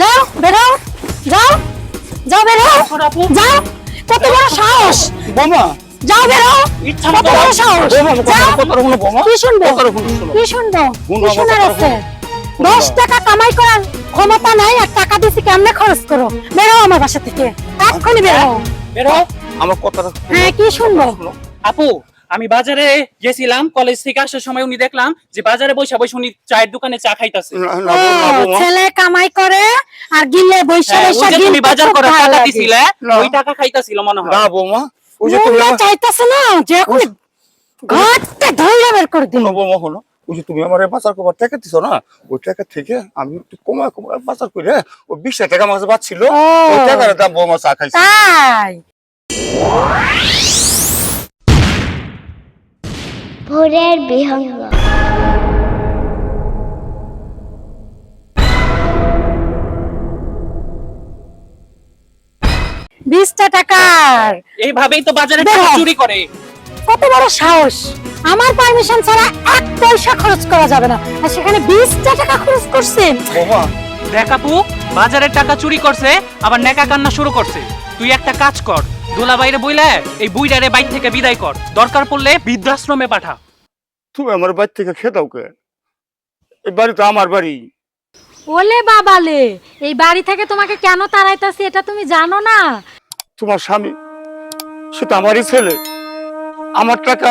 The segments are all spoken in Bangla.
যাও বেরো যাও যাও বেরো। যাও কত বড় সাহস। বোমা। যাও বেরো কত বড় সাহস। বোমা যাও কত রকম বোমা। কি শুনব? কি শুনব? শুনব, কি শোনার আছে? দশ টাকা কামাই করার ক্ষমতা নাই আর টাকা দিছি কেমনে খরচ করো? বেরো আমার বাসা থেকে। এক্ষুনি বেরো বেরো আমার কথাটা হ্যাঁ কি শুনব? আপু আমি বাজারে গেছিলাম কলেজ থেকে আসার সময় উনি দেখলাম যে বাজারে বসে বসে উনি চায়ের দোকানে চা খাইতেছে। ছেলে কামাই করে আর গিলে বৈশা হ্যাঁ, যে তুমি বাজার ভালো টাকা দিছিলে ওই টাকা খাইতাছিল মনে হয়। না বোমা ওই যে তুমি না আমার- না যে এখন ঘাটতে ধরে বের করে দিন শোনো বোমা হলো ওই যে তুমি আমার বাজার করবার টাকা দিছো না ওই টাকা থেকে আমি একটু কমায় কমায় বাজার করে ওই বিশ টাকা আমার কাছে বাঁচছিল। ওই টাকার দাম বোমা চা খাইছে তাই ভোরের বিহঙ্গ। বিশটা টাকার। এইভাবেই তো বাজারে টাকা চুরি করে। কত বড় সাহস। আমার পারমিশন ছাড়া এক পয়সা খরচ করা যাবে না। আর সেখানে বিশটা টাকা খরচ করছে। দেখ আপু বাজারের টাকা চুরি করছে আবার নেকা কান্না শুরু করছে। তুই একটা কাজ কর দোলা বাইরে বইলে এই বুইডারে বাইর থেকে বিদায় কর। দরকার পড়লে বৃদ্ধাশ্রমে পাঠা। তুমি আমার বাড়ি থেকে খেদাও কে? এই বাড়ি তো আমার বাড়ি। ওলে বাবালে এই বাড়ি থেকে তোমাকে কেন তাড়াইতাছি এটা তুমি জানো না? তোমার স্বামী সে তো আমারই ছেলে। আমার টাকা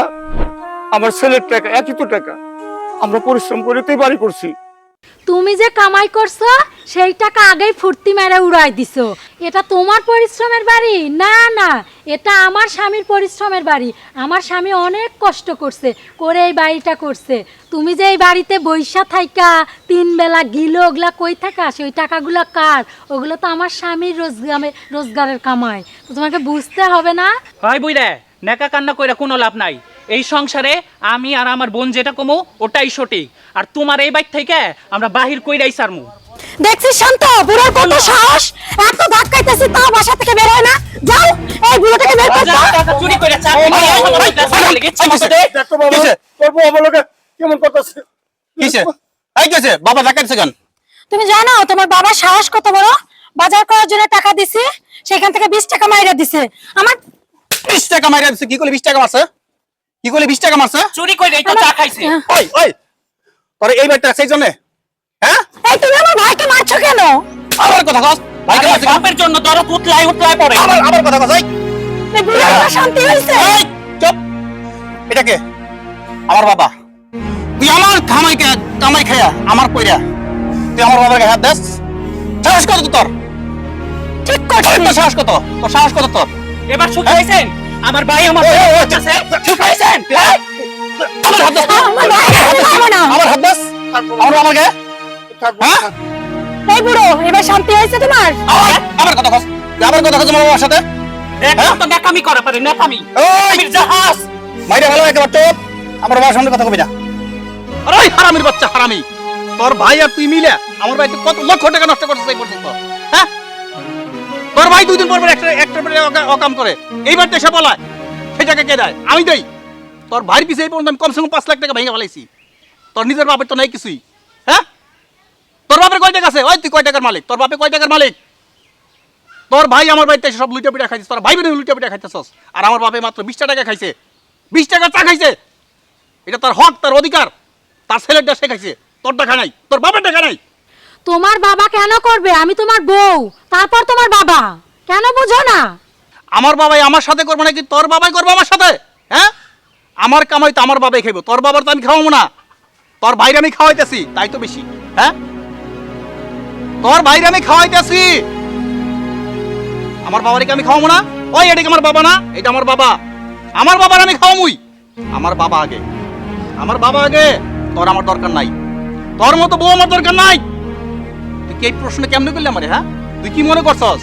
আমার ছেলের টাকা একই তো টাকা। আমরা পরিশ্রম করে তো এই বাড়ি করছি। তুমি যে কামাই করছ, সেই টাকা আগেই ফুর্তি মেরে উড়াই দিছো। এটা তোমার পরিশ্রমের বাড়ি? না না, এটা আমার স্বামীর পরিশ্রমের বাড়ি। আমার স্বামী অনেক কষ্ট করছে, করে এই বাড়িটা করছে। তুমি যে এই বাড়িতে বৈশা থাইকা, তিন বেলা গিলো, ওগুলা কই থাকা? সেই টাকাগুলো কার? ওগুলো তো আমার স্বামীর রোজগারে রোজগারের কামাই। তো তোমাকে বুঝতে হবে না? হয় বুইরে নেকা কান্না কইরা কোনো লাভ নাই। এই সংসারে আমি আর আমার বোন যেটা কমু, ওটাই সঠিক। আর তোমার এই বাইক থেকে আমরা বাহির কইরাই সারমু দেখছিস শান্ত বুড়োর কত সাহস। এত ধাক্কাইতেছি তাও বাসা থেকে বের হয় না। যাও এই বুড়োটাকে বের চুরি করে চা খাই আমার বাইকটা চালালে গেছে মতো দে। দেখো বাবা তোর বউ আমার লোকে কেমন করতেছে কিসে? এই কিসে? বাবা দেখাচ্ছে কেন? তুমি জানো তোমার বাবার সাহস কত বড়? বাজার করার জন্য টাকা দিছে সেখান থেকে বিশ টাকা মাইরা দিছে। আমার বিশ টাকা মাইরা দিছে কি করলে বিশ টাকা মারছে? কি করলে বিশ টাকা মারছে? চুরি কইরাই তো চা খাইছে। ওই ওই তোর এই বাড়িটা সেই জন্য হ্যাঁ এই তুমি আমার ভাইকে মারছো কেন আমার কথা কস ভাইকে মারছে? বাপের জন্য দরদ উতলায় উতলায় পড়ে আমার আমার কথা কস এই শান্তি হয়েছে এই, চুপ এটা কে আমার বাবা তুই আমার খামাই কে কামাই খায়া আমার কইরা তুই আমার বাবার গায়ে হাত দেস সাহস কত তোর ঠিক তোর করছিস সাহস কত তোর সাহস কত তোর এবার সুখ হয়েছেন আমার ভাই আমার চুপ হয়েছেন আমার হাত দেস আমার না আমার হ্যাঁ? এই বুড়ো এবার শান্তি হয়েছে তোমার? কথা কস। আমার কথা কস আমার বাবার সাথে? একদম তো নাকামি করে পারে নাকামি ওই জাহাজ। মাইরে ভালো একেবারে চুপ আমার বাবার সামনে কথা কবি না। আরে হারামির বাচ্চা হারামি। তোর ভাই আর তুই মিলে আমার ভাই কত লক্ষ টাকা নষ্ট করছিস এই পর্যন্ত। হ্যাঁ? তোর ভাই দুই দিন পর পর একটা একটা পরে অকাম করে। এইবার দেশে বলায় সেই টাকা কে দেয়? আমি দেই। তোর ভাইয়ের পিছিয়ে এই পর্যন্ত আমি কমসে কম পাঁচ লাখ টাকা ভেঙে ফেলাইছি। তোর নিজের বাপের তো নাই কিছুই। হ্যাঁ? তোর বাপের কয় টাকা আছে? ওই তুই কয় টাকার মালিক? তোর বাপে কয় টাকার মালিক? তোর ভাই আমার বাড়িতে এসে সব লুটা পিঠা খাইছিস তোর ভাই বোন লুটা পিঠা খাইতেছস। আর আমার বাপে মাত্র বিশটা টাকা খাইছে। বিশ টাকা চা খাইছে। এটা তার হক তার অধিকার। তার ছেলেরটা সে খাইছে। তোর টাকা নাই। তোর বাপের টাকা নাই। তোমার বাবা কেন করবে? আমি তোমার বউ। তারপর তোমার বাবা। কেন বুঝো না? আমার বাবাই আমার সাথে করবে নাকি তোর বাবাই করবে আমার সাথে? হ্যাঁ? আমার কামাই তো আমার বাবাই খাইব। তোর বাবার তো আমি খাওয়াবো না। তোর বাইরে আমি খাওয়াইতেছি, তাই তো বেশি হ্যাঁ? তোর বাইরে আমি খাওয়াইতেছি। আমার বাবারে আমি খাওয়াবো না? ওই এটা কি আমার বাবা না এটা আমার বাবা। আমার বাবার আমি খাওয়ামুই। আমার বাবা আগে। আমার বাবা আগে, তোর আমার দরকার নাই। তোর মতো বউ আমার দরকার নাই। তুই কি এই প্রশ্ন কেমনে করলি আমারে হ্যাঁ? তুই কি মনে করছস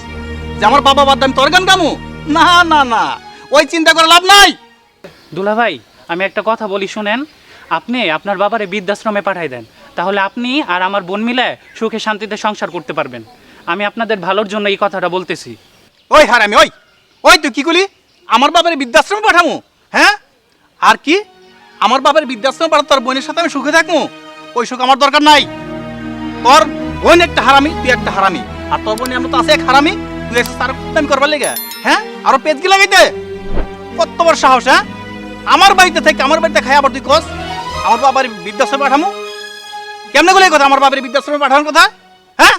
যে আমার বাবা বাদ আমি তোর গান গামু? না না না। ওই চিন্তা করে লাভ নাই। দুলা ভাই আমি একটা কথা বলি, শুনেন? আপনি আপনার বাবারে বৃদ্ধাশ্রমে পাঠাই দেন। তাহলে আপনি আর আমার বোন মিলে সুখে শান্তিতে সংসার করতে পারবেন। আমি আপনাদের ভালোর জন্য এই কথাটা বলতেছি। ওই হারামি, ওই! ওই তুই কি করলি? আমার বাবার বৃদ্ধাশ্রমে পাঠামু? হ্যাঁ? আর কি? আমার বাবার বৃদ্ধাশ্রমে পাঠা তোর বোনের সাথে আমি সুখে থাকব ওই সুখ আমার দরকার নাই। তোর বোন একটা হারামি, তুই একটা হারামি। আর তোর বোনের মতো আছে এক হারামি, তুই এসে তার কুটামি করবার লেগে। হ্যাঁ? আরও পেজ কি লাগাইতে? কত বড় সাহস হ্যাঁ? আমার বাড়িতে থেকে আমার বাড়িতে খাই আবার তুই কস? আমার বাবার বৃদ্ধাশ্রমে পাঠামো? কেমনে গুলো কথা? আমার বাবার বৃদ্ধাশ্রমে পাঠানোর কথা? হ্যাঁ?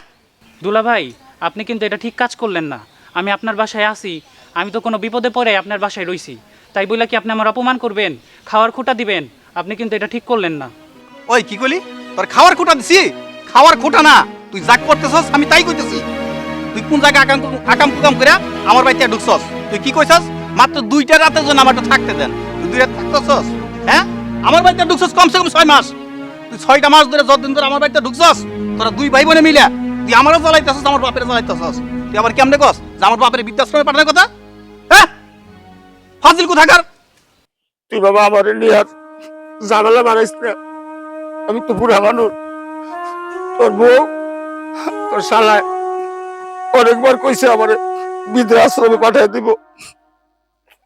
দুলা ভাই আপনি কিন্তু এটা ঠিক কাজ করলেন না। আমি আপনার বাসায় আসি আমি তো কোনো বিপদে পড়ে আপনার বাসায় রইছি। তাই বলে কি আপনি আমার অপমান করবেন? খাওয়ার খুঁটা দিবেন? আপনি কিন্তু এটা ঠিক করলেন না। ওই কি কইলি? তোর খাওয়ার খোটা দিছি? খাওয়ার খোটা না। তুই যা করতেছস আমি তাই কইতেছি। তুই কোন জায়গায় আকাম আকাম কুকাম করে আমার বাড়িতে ঢুকছস? তুই কি কইছস? মাত্র দুইটা রাতের জন্য আমারটা থাকতে দেন। তুই দুই রাত থাকতেছস? হ্যাঁ? আমার বাড়িতে ঢুকছস কমসে কম ছয় মাস। তুই ছয়টা মাস ধরে যতদিন ধরে আমার বাড়িতে ঢুকছস, তোরা দুই ভাই বোনে মিলে তুই আমারও জ্বালাইতেছস, আমার বাপের জ্বালাইতেছস। তুই আবার কেমনে কস যে আমার বাপের বৃদ্ধাশ্রমে পাঠানোর কথা? হ্যাঁ? ফাজিল কোথাকার? তুই বাবা আমার নিয়ে ঝামেলা বানাইস না। আমি তো বুড়া মানুষ। তোর বউ, তোর শালায় অনেকবার কইছে আমার বৃদ্ধাশ্রমে পাঠিয়ে দিব।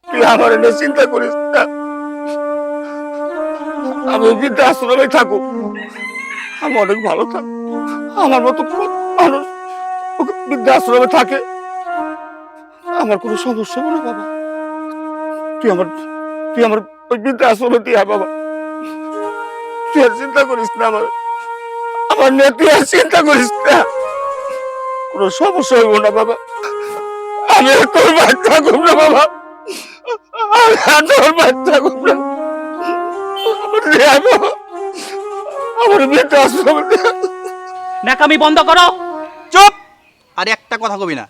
তুই আমার নিয়ে চিন্তা করিস না। আমি বৃদ্ধাশ্রমে থাকুক আমি অনেক ভালো থাক আমার মতো মানুষ বৃদ্ধাশ্রমে থাকে, আমার কোনো সমস্যা হবে না, বাবা। তুই আমার তুই আমার ওই বৃদ্ধাশ্রমে দিয়া বাবা। তুই আর চিন্তা করিস না আমার। আমার নিয়ে তুই আর চিন্তা করিস না। কোনো সমস্যা হইব না, বাবা। আমি তোর বাচ্চা থাকুক না, বাবা। আমি তোর বাচ্চা থাকুক না। আমার বন্ধ করো। চুপ। আর একটা কথা কবি না।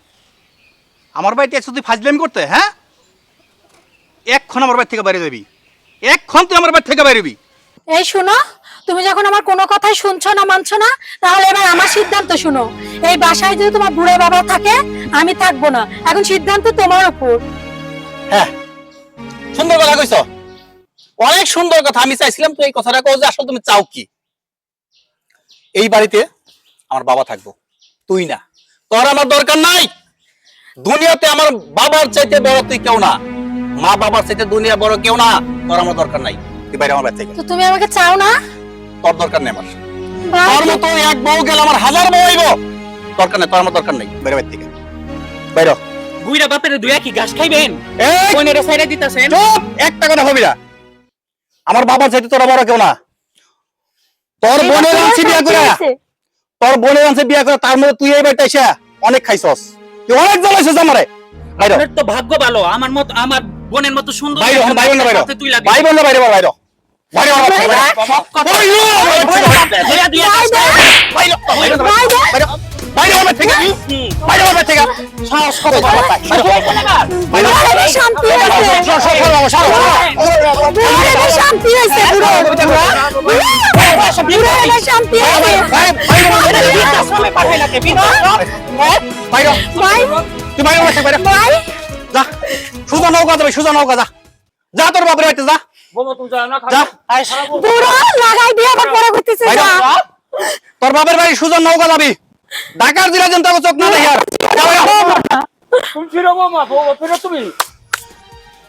আমার বাড়িতে এসে তুই ফাজলামি করতে হ্যাঁ? এক্ষণ আমার বাড়ি থেকে বাইরে যাবি। এক্ষণ তুই আমার বাড়ি থেকে বাইরেবি এই শোনো তুমি যখন আমার কোনো কথাই শুনছো না মানছো না তাহলে এবার আমার সিদ্ধান্ত শুনো। এই বাসায় যদি তোমার বুড়ো বাবা থাকে আমি থাকব না। এখন সিদ্ধান্ত তোমার উপর। হ্যাঁ সুন্দর কথা কইছ। অনেক সুন্দর কথা আমি চাইছিলাম তুই এই কথাটা কও যে আসলে তুমি চাও কি? এই বাড়িতে আমার বাবা থাকব তুই না। তোর আমার দরকার নাই। দুনিয়াতে আমার বাবার চাইতে বড় তুই কেউ না। মা বাবার চাইতে দুনিয়া বড় কেউ না তোর আমার দরকার নাই। তুই বাইরে আমার বাড়ি তো তুমি আমাকে চাও না? তোর দরকার নেই আমার। তোর মতো এক বউ গেল আমার হাজার বউ আইব। দরকার নেই তোর আমার দরকার নেই। বাইরে বাড়ি থেকে। বাইরে। বুইরা বাপের দুই কি ঘাস খাইবেন? এই! কোনের সাইডে দিতেছেন? চুপ! একটা কথা হবি না। আমার বাবা চাইতে তোরা বড় কেউ না তোর বোনের আনছি বিয়া করে তোর বোনের আনছে বিয়া করে তার মধ্যে তুই এই বাড়িতে এসে অনেক খাইছস তুই অনেক জ্বালাইছিস আমারে বাইরে আপনার তো ভাগ্য ভালো আমার মত আমার বোনের মতো সুন্দর বাইরে হন বাইরে না বাইরে সাথে তুই লাগবি ভাই বোন না বাইরে বল বাইরে বাইরে হন বাইরে বাইরে ধইরা দিয়া বাইরে বাইরে বাইরে হন থেকে। বাইরে হন থেকে। সাহস করে বাইরে বুড়ো শান্তি হয়েছে। শান্তি হয়েছে বুড়ো। শান্তি হয়েছে। ভাই তুই বাইরে বসে বাইরে ভাই যা সুজা নৌকা যাবে সুজা নৌকা যা। যা তোর বাপের পরে যা। বাপের বাড়ি সুজন নৌকা যাবি। ঢাকার জেলা জনতা চোখ না দেখি আর। যা বাইরে।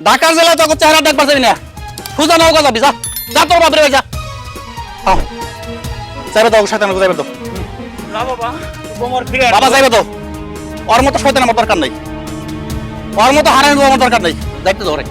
ঢাকার জেলা তোকে চেহারা দেখবার যাবি না। সুজন নৌকা যাবি যা। যা তোর বাপের যা। যাইবে তো সাথে যাইবে তো। বাবা যাইবে তো। ওর মতো শয়তান আমার দরকার নাই। ওর মতো হারানোর আমার দরকার নাই। দায়িত্ব ধরে